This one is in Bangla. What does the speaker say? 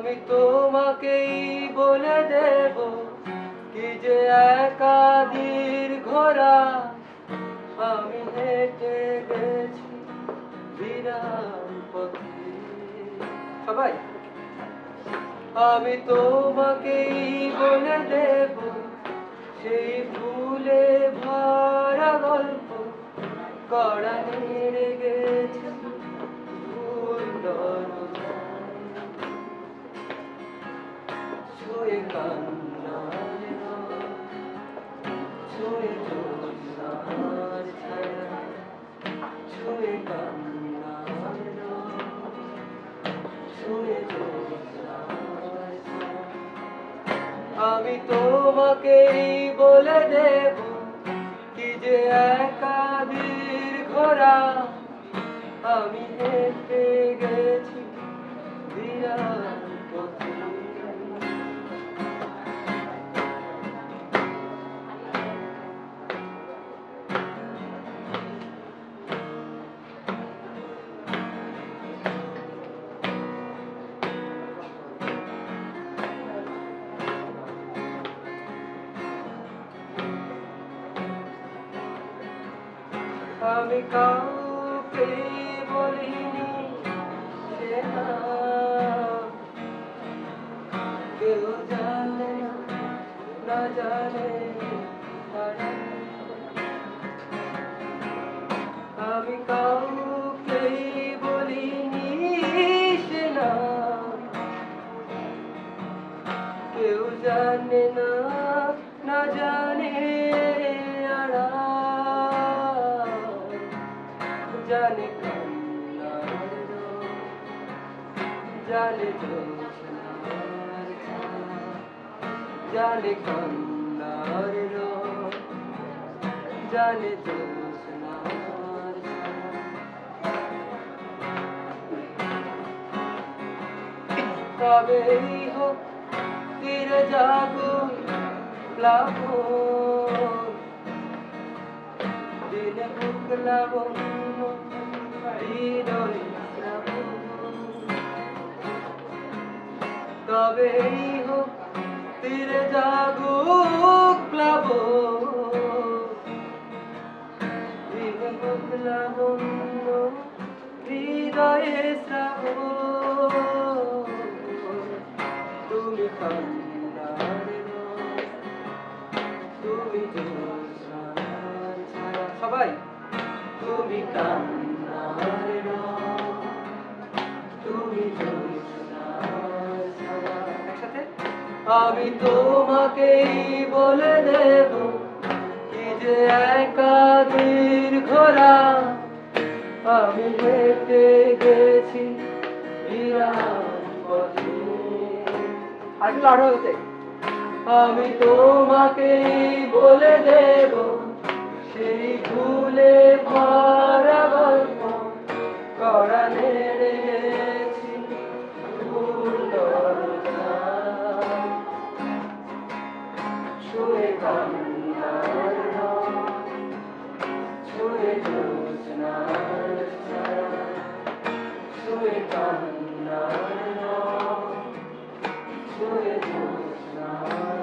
আমি তোমাকেই বলে দেব কি যে একাদির ঘোরা আমি হেঁটে গেছি পথে। সবাই? আমি তোমাকেই বলে দেব সেই ফুলে ভরা গল্প। কড়া নেড়ে গেছে। ছুঁয়ে ছায়া, ছুঁয়ে আমি তোমাকেই বলে দেব কি যে একাদির ঘোরা আমি হেঁটে গেছি বিরাট আমি কাউকে বলিনি, সে কেউ জানে না জানে আমি কাউকে বলিনি, সে না। কেউ জানে না না জানে জানে জানে জানে কান্নার রোদ, জানে তবেই হোক তীরে জাগো প্লাবন। শ্রাবণ তবেই হোক তীরে জাগো প্লাবন দিনে বুক লাবণ্য হৃদয়ে শ্রাবণ তুমি সবাই? তুমি কান্নার তুমি একসাথে? আমি তোমাকেই বলে দেব কি যে একাদির ঘোরা আমি হেঁটে গেছি আমি তোমাকেই বলে দেব সেই ভুলে ভরা গল্প ফুল দরজায়। ছুঁয়ে কান্নার ছুঁয়ে জ্যোৎস্নার ছায়া, কান্নার ছুঁয়ে জ্যোৎস্নার